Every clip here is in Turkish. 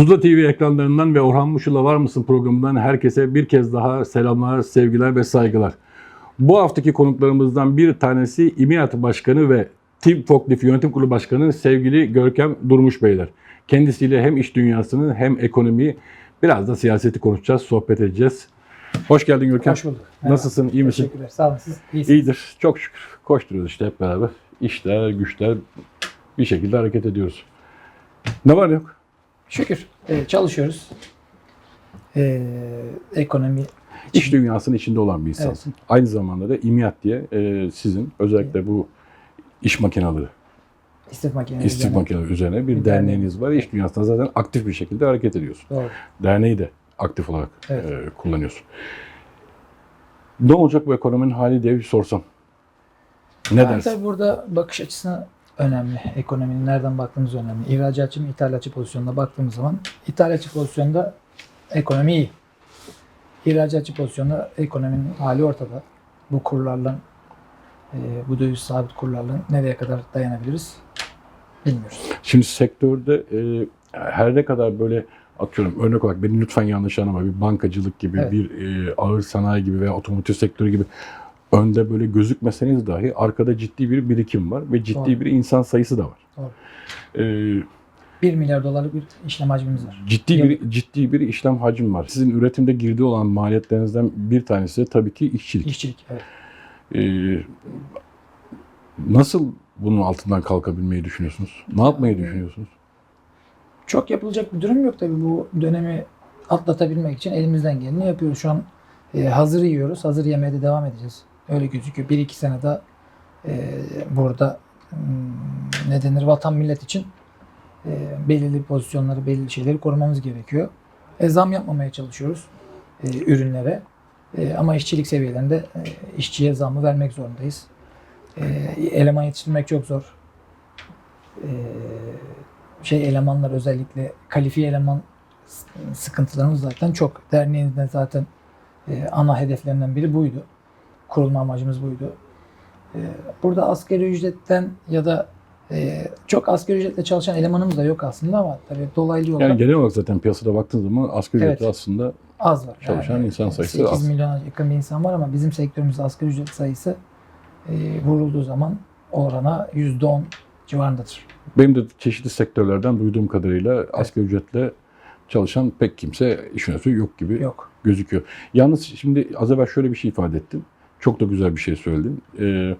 Tuzla TV ekranlarından ve Orhan Muşul'la Var mısın programından herkese bir kez daha selamlar, sevgiler ve saygılar. Bu haftaki konuklarımızdan bir tanesi İMİAT Başkanı ve Team Forklift Yönetim Kurulu Başkanı sevgili Görkem Durmuş Beyler. Kendisiyle hem iş dünyasını hem ekonomiyi biraz da siyaseti konuşacağız, sohbet edeceğiz. Hoş geldin Görkem. Hoş bulduk. Merhaba. Nasılsın, iyi misin? Teşekkürler. Sağ olun. Siz iyisiniz. İyidir, çok şükür. Koşturuyoruz işte hep beraber. İşler, güçler bir şekilde hareket ediyoruz. Ne var ne yok? Şükür. Ee, çalışıyoruz. Ee, ekonomi İş dünyasının içinde olan bir insansın. Aynı zamanda da İMİAT diye e, sizin özellikle bu iş makineleri, istif makineleri. istif üzerine- makineleri üzerine bir Bir derneğiniz var. İş dünyasında zaten aktif bir şekilde hareket ediyorsun. Doğru. Derneği de aktif olarak Evet. e, kullanıyorsun. Ne olacak bu ekonominin hali diye bir sorsam. Ne Yani dersin? Tabii burada bakış açısına önemli. Ekonominin nereden baktığımız önemli. İhracatçı mı, ithalatçı pozisyonuna baktığımız zaman ithalatçı pozisyonda ekonomi iyi. İhracatçı pozisyonda ekonominin hali ortada. Bu kurlarla, e, bu döviz sabit kurlarla nereye kadar dayanabiliriz bilmiyoruz. Şimdi sektörde e, her ne kadar böyle atıyorum örnek olarak beni lütfen yanlış anlama bir bankacılık gibi Evet. bir e, ağır sanayi gibi veya otomotiv sektörü gibi önde böyle gözükmeseniz dahi arkada ciddi bir birikim var ve ciddi Doğru. bir insan sayısı da var. Doğru. E, 1 milyar dolarlık bir işlem hacmimiz var. ciddi bir ciddi bir işlem hacmi var. Sizin üretimde girdi olan maliyetlerinizden bir tanesi de tabii ki işçilik. İşçilik. Evet. E, nasıl bunun altından kalkabilmeyi düşünüyorsunuz? Ne yapmayı düşünüyorsunuz? Çok yapılacak bir durum yok tabii bu dönemi atlatabilmek için elimizden geleni yapıyoruz. Şu an e, hazır yiyoruz. Hazır yemeye de devam edeceğiz. Öyle gözüküyor. Bir iki sene daha e, burada hmm, ne denir vatan millet için e, belirli pozisyonları, belirli şeyleri korumamız gerekiyor. E, zam yapmamaya çalışıyoruz e, ürünlere. E, ama işçilik seviyelerinde e, işçiye zamı vermek zorundayız. E, eleman yetiştirmek çok zor. E, şey elemanlar özellikle kalifiye eleman sıkıntılarımız zaten çok. Derneğimizde zaten e, ana hedeflerinden biri buydu. Kurulma amacımız buydu. E, burada asgari ücretten ya da e, çok asgari ücretle çalışan elemanımız da yok aslında ama tabii dolaylı olarak Yani genel olarak zaten piyasada baktığınız zaman asgari Evet. ücretli aslında az var. çalışan insan sayısı 8 az. milyona yakın bir insan var ama bizim sektörümüzde asgari ücret sayısı e, vurulduğu zaman orana %10 civarındadır. Benim de çeşitli sektörlerden duyduğum kadarıyla asgari ücretle çalışan pek kimse iş yönetici yok gibi Yok. gözüküyor. Yalnız şimdi az evvel şöyle bir şey ifade ettin. Çok da güzel bir şey söyledin. Ee,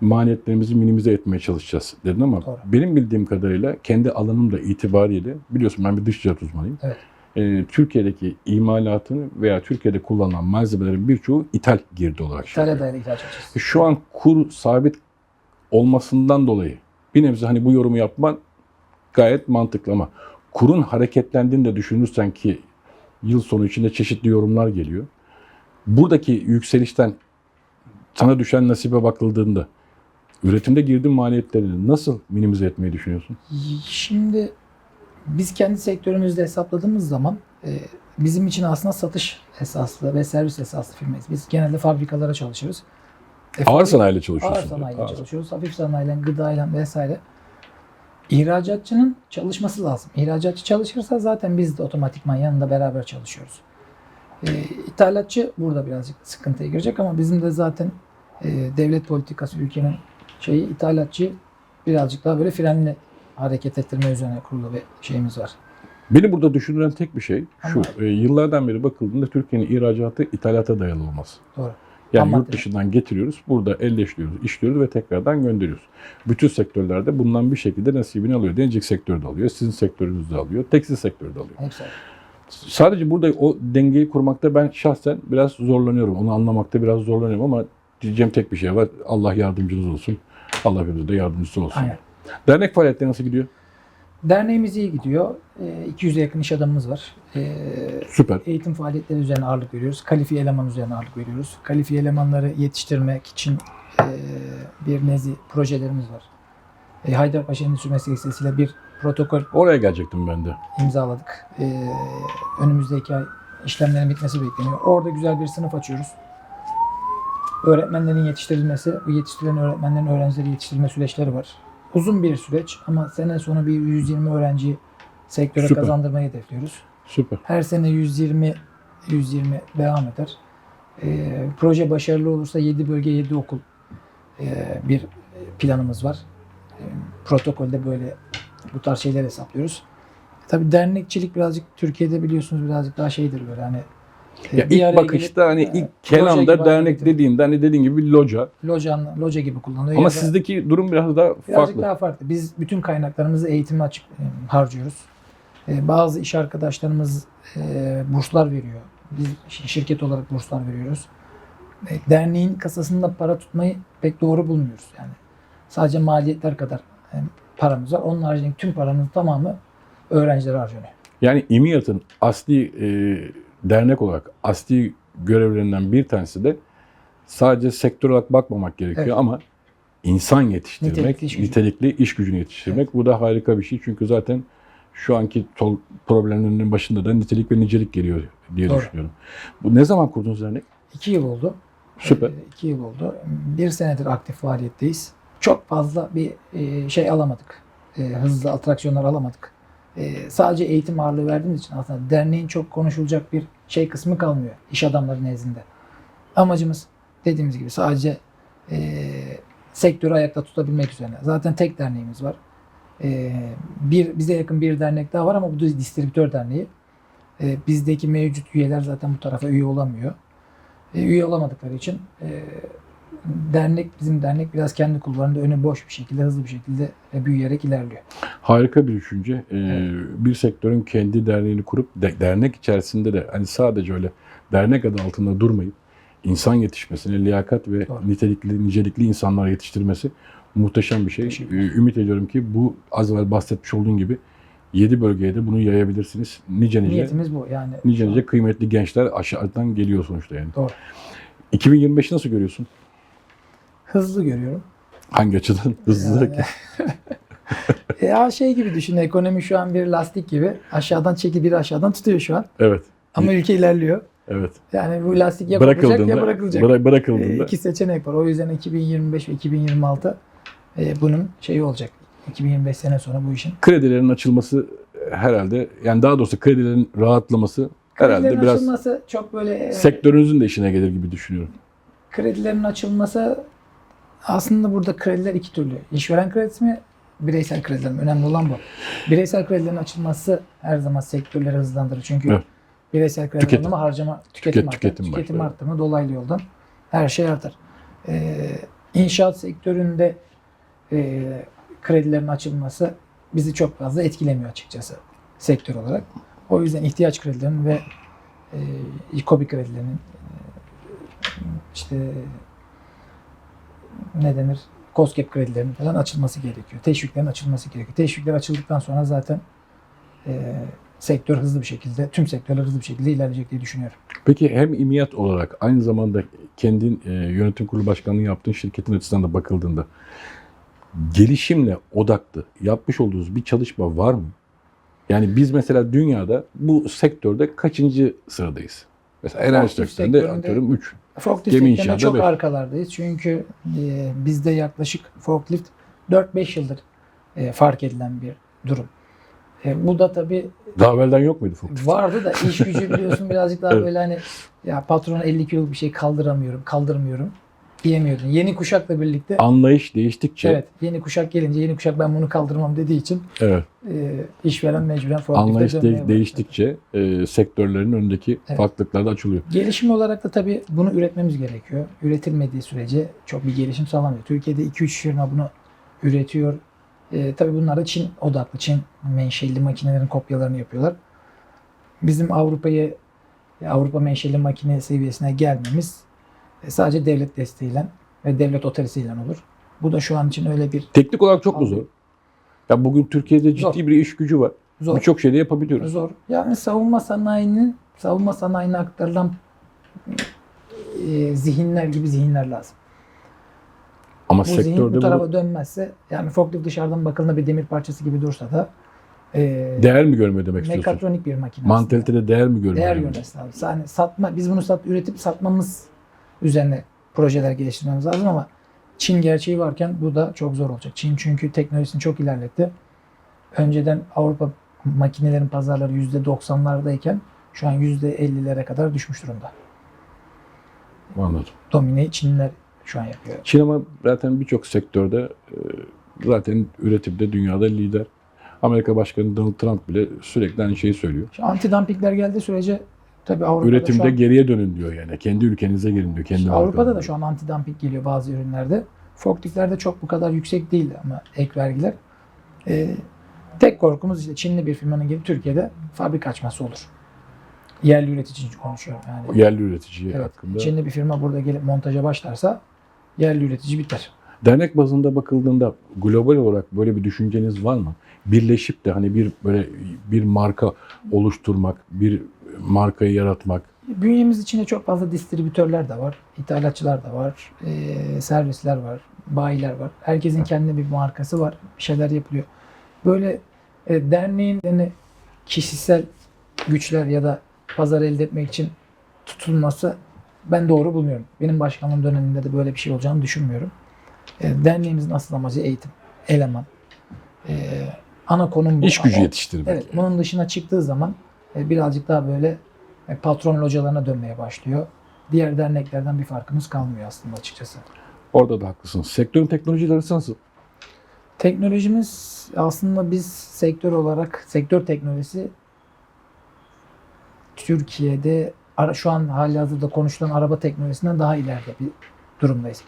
maliyetlerimizi minimize etmeye çalışacağız dedin ama Doğru. benim bildiğim kadarıyla kendi alanım da itibariyle biliyorsun ben bir dış ticaret uzmanıyım. Evet. Ee, Türkiye'deki imalatını veya Türkiye'de kullanılan malzemelerin birçoğu ithal girdi olarak. İthale dayalı açacağız. Şu an kur sabit olmasından dolayı bir nebze hani bu yorumu yapman gayet mantıklı ama kurun hareketlendiğini de düşünürsen ki yıl sonu içinde çeşitli yorumlar geliyor. Buradaki yükselişten sana düşen nasibe bakıldığında üretimde girdi maliyetlerini nasıl minimize etmeyi düşünüyorsun? Şimdi biz kendi sektörümüzde hesapladığımız zaman e, bizim için aslında satış esaslı ve servis esaslı firmayız. Biz genelde fabrikalara çalışıyoruz. E, Ağır sanayiyle Ağır çalışıyorsun. sanayiyle Ağır. çalışıyoruz. Hafif sanayiyle, gıdayla vesaire. İhracatçının çalışması lazım. İhracatçı çalışırsa zaten biz de otomatikman yanında beraber çalışıyoruz. E, ithalatçı burada birazcık sıkıntıya girecek ama bizim de zaten e, devlet politikası ülkenin şeyi ithalatçı birazcık daha böyle frenli hareket ettirme üzerine kurulu bir şeyimiz var. Beni burada düşündüren tek bir şey şu. Ama- e, yıllardan beri bakıldığında Türkiye'nin ihracatı ithalata dayalı olması. Doğru. Yani Ham yurt dışından getiriyoruz, burada elleştiriyoruz, işliyoruz ve tekrardan gönderiyoruz. Bütün sektörlerde bundan bir şekilde nasibini alıyor. Denecek sektörü de alıyor, sizin sektörünüz de alıyor, tekstil sektörü de alıyor. Hepsi. Sadece burada o dengeyi kurmakta ben şahsen biraz zorlanıyorum. Onu anlamakta biraz zorlanıyorum ama diyeceğim tek bir şey var. Allah yardımcınız olsun. Allah hepimize de yardımcısı olsun. Aynen. Dernek faaliyetleri nasıl gidiyor? Derneğimiz iyi gidiyor. E, 200'e yakın iş adamımız var. E, Süper. eğitim faaliyetleri üzerine ağırlık veriyoruz. Kalifiye eleman üzerine ağırlık veriyoruz. Kalifiye elemanları yetiştirmek için e, bir nezi projelerimiz var. E, Haydarpaşa Endüstri Meslek Lisesi'yle bir protokol Oraya gelecektim ben de. imzaladık. E, önümüzdeki ay işlemlerin bitmesi bekleniyor. Orada güzel bir sınıf açıyoruz. Öğretmenlerin yetiştirilmesi, bu yetiştirilen öğretmenlerin öğrencileri yetiştirilme süreçleri var. Uzun bir süreç ama sene sonu bir 120 öğrenciyi Sektöre Süper. kazandırmayı hedefliyoruz. Süper. Her sene 120 120 devam eder. Ee, proje başarılı olursa 7 bölge 7 okul ee, bir planımız var. Ee, protokolde böyle bu tarz şeyler hesaplıyoruz. Tabii dernekçilik birazcık Türkiye'de biliyorsunuz birazcık daha şeydir böyle hani e, Ya bir ilk bakışta hani e, ilk loca gibi kelamda hareket dernek ediyor. dediğinde hani dediğin gibi bir loca. locan, loca gibi kullanılıyor. Ama sizdeki durum biraz daha Birazcık farklı. daha farklı. Biz bütün kaynaklarımızı eğitime açık e, harcıyoruz. E, bazı iş arkadaşlarımız e, burslar veriyor. Biz şi- şirket olarak burslar veriyoruz. E, derneğin kasasında para tutmayı pek doğru bulmuyoruz. Yani sadece maliyetler kadar e, paramız var. Onun haricinde tüm paramızın tamamı öğrencilere harcanıyor. Yani İMİAT'ın asli e, dernek olarak asli görevlerinden bir tanesi de sadece sektör olarak bakmamak gerekiyor Evet. ama insan yetiştirmek, Nitelikli iş gücü. nitelikli iş gücünü yetiştirmek. Bu da harika bir şey. Çünkü zaten şu anki tol- problemlerinin başında da nitelik ve nicelik geliyor diye Doğru. düşünüyorum. Bu ne zaman kurdunuz dernek? İki yıl oldu. Süper. E, iki yıl oldu. Bir senedir aktif faaliyetteyiz. Çok fazla bir e, şey alamadık. E, hızlı atraksiyonlar alamadık. E, sadece eğitim ağırlığı verdiğimiz için aslında derneğin çok konuşulacak bir şey kısmı kalmıyor iş adamları nezdinde. Amacımız dediğimiz gibi sadece e, sektörü ayakta tutabilmek üzerine. Zaten tek derneğimiz var. E, bir bize yakın bir dernek daha var ama bu da distribütör derneği. E, bizdeki mevcut üyeler zaten bu tarafa üye olamıyor. E, üye olamadıkları için e, dernek bizim dernek biraz kendi kulvarında önü boş bir şekilde hızlı bir şekilde büyüyerek ilerliyor. Harika bir düşünce. Ee, Evet. Bir sektörün kendi derneğini kurup de- dernek içerisinde de hani sadece öyle dernek adı altında durmayıp insan yetişmesine, liyakat ve Doğru. nitelikli, nicelikli insanlar yetiştirmesi muhteşem bir şey. Ee, Ümit ediyorum ki bu az evvel bahsetmiş olduğun gibi 7 bölgeye de bunu yayabilirsiniz. Nice nice, Niyetimiz bu yani. nice nice kıymetli gençler aşağıdan geliyor sonuçta yani. Doğru. 2025'i nasıl görüyorsun? Hızlı görüyorum. Hangi açıdan? Hızlı. Yani- ya şey gibi düşün ekonomi şu an bir lastik gibi aşağıdan çeki bir aşağıdan tutuyor şu an. Evet. Ama ülke ilerliyor. Evet. Yani bu lastik ya Bırakıldığında, ya bırakılacak. bıra- E, bırakıldığında iki seçenek var. O yüzden 2025 ve 2026 e, bunun şeyi olacak. 2025 sene sonra bu işin. kredilerin açılması herhalde yani daha doğrusu kredilerin rahatlaması herhalde Kredilerin biraz açılması çok böyle e, sektörünüzün de işine gelir gibi düşünüyorum. kredilerin açılması aslında burada krediler iki türlü. İşveren kredisi mi? Bireysel krediler mi? Önemli olan bu. Bireysel kredilerin açılması her zaman sektörleri hızlandırır. Çünkü Evet. bireysel kredi Tüketim. harcama tüketim Tüket- artar. tüketim Tüketim, arttı mı dolaylı yoldan her şey artar. Ee, inşaat sektöründe e, kredilerin açılması bizi çok fazla etkilemiyor açıkçası sektör olarak. O yüzden ihtiyaç kredilerinin ve e, İKOBİ kredilerinin e, işte ne denir? COSGAP kredilerinin falan açılması gerekiyor. Teşviklerin açılması gerekiyor. Teşvikler açıldıktan sonra zaten e, sektör hızlı bir şekilde, tüm sektörler hızlı bir şekilde ilerleyecek diye düşünüyorum. Peki hem imiyat olarak aynı zamanda kendin e, yönetim kurulu başkanlığı yaptığın şirketin açısından da bakıldığında gelişimle odaklı yapmış olduğunuz bir çalışma var mı? Yani biz mesela dünyada bu sektörde kaçıncı sıradayız? Mesela enerji sektöründe- atıyorum 3. Forklift çok beş. arkalardayız. Çünkü e, bizde yaklaşık forklift 4-5 yıldır e, fark edilen bir durum. E, bu da tabii Daha evvelden yok muydu Fuk? vardı da iş gücü biliyorsun birazcık daha Evet. böyle hani ya patrona 50 kiloluk bir şey kaldıramıyorum, kaldırmıyorum diyemiyordun. Yeni kuşakla birlikte Anlayış değiştikçe evet yeni kuşak gelince yeni kuşak ben bunu kaldırmam dediği için evet, e, işveren mecburen forklifte anlayış de- değiştikçe e, sektörlerin önündeki Evet. farklılıklar da açılıyor. Gelişim olarak da tabii bunu üretmemiz gerekiyor. Üretilmediği sürece çok bir gelişim sağlamıyor. Türkiye'de 2-3 firma bunu üretiyor. Ee, tabii bunlar da Çin odaklı. Çin menşeli makinelerin kopyalarını yapıyorlar. Bizim Avrupa'yı Avrupa menşeli makine seviyesine gelmemiz e, sadece devlet desteğiyle ve devlet otoritesiyle olur. Bu da şu an için öyle bir Teknik olarak çok mu zor? Ya bugün Türkiye'de ciddi Zor. bir iş gücü var. zor. Birçok şeyde yapabiliyoruz. Zor. Yani savunma sanayinin savunma sanayine aktarılan e, zihinler gibi zihinler lazım. Ama bu zihin sektörde bu tarafa bunu dönmezse yani forklift dışarıdan bakıldığında bir demir parçası gibi dursa da e, değer mi görmüyor demek istiyorsun? mekatronik bir makine. Mantalitede değer mi görmüyor? değer görmesi lazım. Yani satma biz bunu sat üretip satmamız üzerine projeler geliştirmemiz lazım ama Çin gerçeği varken bu da çok zor olacak. Çin çünkü teknolojisini çok ilerletti. Önceden Avrupa makinelerin pazarları %90'lardayken şu an %50'lere kadar düşmüş durumda. Anladım. Domineyi Çinliler şu an yapıyor. Çin ama zaten birçok sektörde e, zaten üretimde dünyada lider. Amerika Başkanı Donald Trump bile sürekli aynı şeyi söylüyor. Antidumpingler geldiği sürece tabii Avrupa'da Üretimde an, geriye dönün diyor yani. Kendi ülkenize gelin diyor. Kendi işte Avrupa'da da şu an antidumping geliyor bazı ürünlerde. Forkliftlerde çok bu kadar yüksek değil ama ek vergiler. Ee, tek korkumuz işte Çinli bir firmanın gelip Türkiye'de fabrika açması olur. Yerli üretici için konuşuyorum yani. yerli üretici Evet, hakkında. Çinli bir firma burada gelip montaja başlarsa yerli üretici biter. Dernek bazında bakıldığında global olarak böyle bir düşünceniz var mı? Birleşip de hani bir böyle bir marka oluşturmak, bir markayı yaratmak. Bünyemiz içinde çok fazla distribütörler de var, ithalatçılar da var, eee, servisler var, bayiler var. Herkesin kendine bir markası var, bir şeyler yapılıyor. Böyle e, derneğin yani kişisel güçler ya da pazar elde etmek için tutulması ben doğru bulmuyorum. Benim başkanlığım döneminde de böyle bir şey olacağını düşünmüyorum. E, derneğimizin asıl amacı eğitim, eleman. E, ana konum bu. İş gücü yetiştirmek. Evet, bunun dışına çıktığı zaman e, birazcık daha böyle e, patron localarına dönmeye başlıyor. Diğer derneklerden bir farkımız kalmıyor aslında açıkçası. Orada da haklısınız. Sektörün teknolojileri nasıl? Teknolojimiz aslında biz sektör olarak sektör teknolojisi Türkiye'de şu an hali hazırda konuşulan araba teknolojisinden daha ileride bir durumdayız.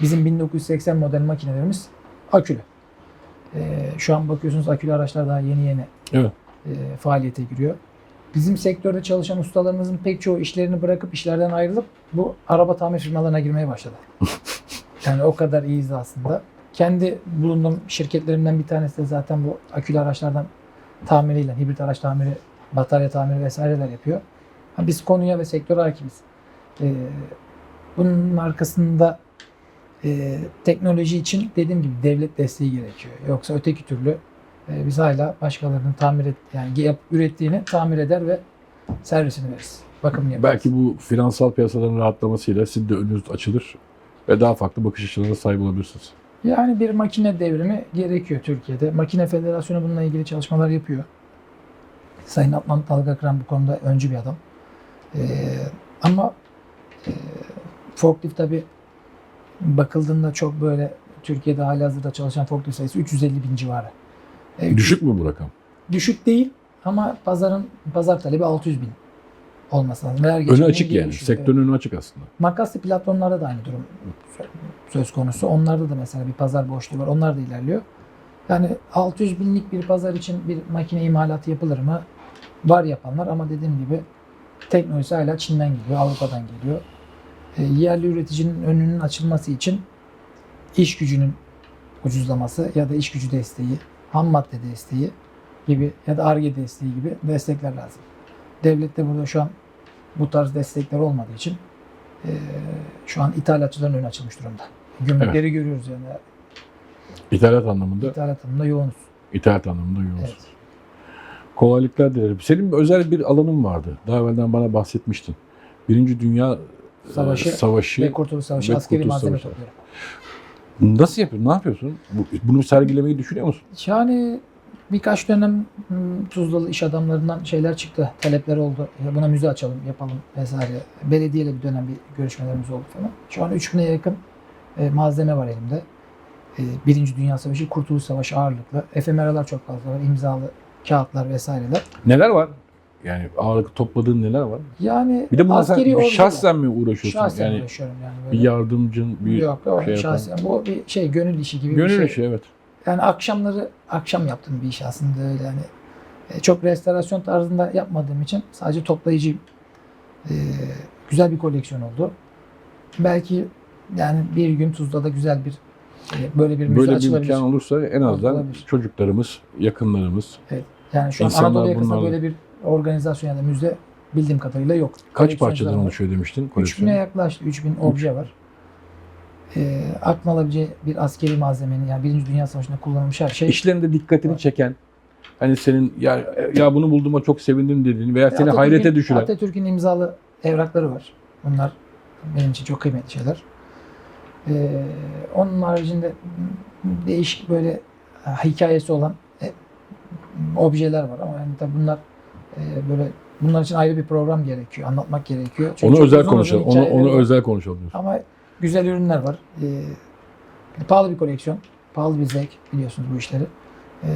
Bizim 1980 model makinelerimiz akülü. Ee, şu an bakıyorsunuz akülü araçlar daha yeni yeni Evet. e, faaliyete giriyor. Bizim sektörde çalışan ustalarımızın pek çoğu işlerini bırakıp işlerden ayrılıp bu araba tamir firmalarına girmeye başladı. yani o kadar iyiyiz aslında. Kendi bulunduğum şirketlerimden bir tanesi de zaten bu akülü araçlardan tamiriyle, hibrit araç tamiri, batarya tamiri vesaireler yapıyor. Ha, Biz konuya ve sektöre hakimiz. Ee, bunun arkasında e, teknoloji için dediğim gibi devlet desteği gerekiyor. Yoksa öteki türlü e, biz hala başkalarının tamir et, yani yap, ürettiğini tamir eder ve servisini veririz. Bakımını yaparız. Belki bu finansal piyasaların rahatlamasıyla sizin de önünüz açılır ve daha farklı bakış açılarına sahip olabilirsiniz. Yani bir makine devrimi gerekiyor Türkiye'de. Makine Federasyonu bununla ilgili çalışmalar yapıyor. Sayın Adnan Dalgakıran bu konuda öncü bir adam. Ee, ama e, forklift tabi bakıldığında çok böyle Türkiye'de hali hazırda çalışan forklift sayısı 350 bin civarı. Ee, Düşük mü bu rakam? Düşük değil ama pazarın pazar talebi 600 bin olması lazım. Ve her geçen Önü açık yani. gelişiyor. Sektörün önü açık aslında. Makaslı platformlarda da aynı durum söz konusu. Onlarda da mesela bir pazar boşluğu var. Onlar da ilerliyor. Yani 600 binlik bir pazar için bir makine imalatı yapılır mı? Var yapanlar ama dediğim gibi teknolojisi hala Çin'den geliyor, Avrupa'dan geliyor. E, yerli üreticinin önünün açılması için iş gücünün ucuzlaması ya da iş gücü desteği, ham madde desteği gibi ya da ARGE desteği gibi destekler lazım. Devlet de burada şu an bu tarz destekler olmadığı için e, şu an ithalatçıların önü açılmış durumda. Gümrükleri görüyoruz yani. İthalat anlamında, İthalat anlamında yoğunuz. ithalat anlamında yoğunuz. Evet. Kolaylıklar dilerim. Senin özel bir alanın vardı. Daha evvelden bana bahsetmiştin. Birinci Dünya e, Savaşı Savaşı. Ve Kurtuluş Savaşı ve askeri Kurtuluş malzeme Savaşı. topluyorum. Nasıl yapıyorsun? Ne yapıyorsun? Bu- Bunu sergilemeyi düşünüyor musun? Yani birkaç dönem hmm, Tuzlalı iş adamlarından şeyler çıktı. Talepler oldu. Buna müze açalım, yapalım vesaire. Belediyeyle bir dönem bir görüşmelerimiz oldu falan. Şu an 3000'e yakın e, malzeme var elimde. E, Birinci Dünya Savaşı, Kurtuluş Savaşı ağırlıklı. Efemeralar çok fazla var. imzalı kağıtlar vesaireler. Neler var? Yani ağırlık topladığın neler var? Yani Bir de buna sen askeri bir şahsen mi uğraşıyorsun? Şahsen yani uğraşıyorum yani. bir Böyle. yardımcın, bir Yok, yok şey yapan. şahsen. Bu bir şey gönül işi gibi bir gönül şey. işi evet. Yani akşamları akşam yaptığım bir iş aslında öyle yani. E, Çok restorasyon tarzında yapmadığım için sadece toplayıcıyım. E, güzel bir koleksiyon oldu. Belki yani bir gün Tuzla'da güzel bir e, böyle bir müze Böyle bir imkan olursa en azından çocuklarımız, yakınlarımız. Yani şu an Anadolu yakasında böyle bir organizasyon ya da müze bildiğim kadarıyla yok. Kaç parçadan oluşuyor demiştin 3000'e koleksiyon? yaklaştı. 3000 obje var. E, aklına alabileceği bir askeri malzemenin yani Birinci Dünya Savaşı'nda kullanılmış her şey. İşlerinde dikkatini Var. çeken, hani senin ya ya bunu bulduğuma çok sevindim dediğin veya seni hayrete düşüren. Atatürk'ün imzalı evrakları var. Bunlar benim için çok kıymetli şeyler. Ee, onun haricinde değişik böyle hikayesi olan e, objeler var ama yani Tabii bunlar e, böyle bunlar için ayrı bir program gerekiyor. Anlatmak gerekiyor. Çünkü Onu özel konuşalım. Onu, onu özel konuşalım. diyorsun. Ama güzel ürünler var. Ee, pahalı bir koleksiyon. Pahalı bir zevk biliyorsunuz bu işleri. Ee,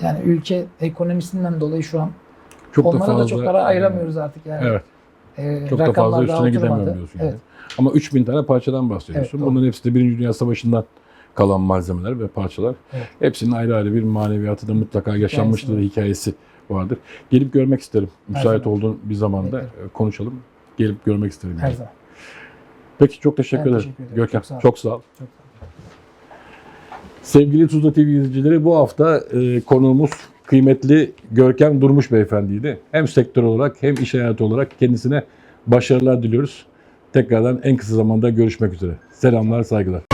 yani ülke ekonomisinden dolayı şu an Çok onlara da çok para ayıramıyoruz artık yani. Evet. Ee, Çok da fazla üstüne gidemiyorum diyorsun. Yani. Evet. Ama 3000 tane parçadan bahsediyorsun. Evet, doğru. Bunların hepsi de Birinci Dünya Savaşı'ndan kalan malzemeler ve parçalar. Evet. Hepsinin ayrı ayrı bir maneviyatı da mutlaka yaşanmıştır, hikayesi vardır. Gelip görmek isterim. Müsait zaman. olduğun bir zamanda Beklerim. konuşalım. Gelip görmek isterim. Her yani. zaman. Peki çok teşekkür Ben ederim. teşekkür ederim. Görkem Çok sağ ol. çok sağ ol. Çok Sevgili Tuzla TV izleyicileri bu hafta e, konuğumuz kıymetli Görkem Durmuş beyefendiydi. Hem sektör olarak hem iş hayatı olarak kendisine başarılar diliyoruz. Tekrardan en kısa zamanda görüşmek üzere. Selamlar, saygılar.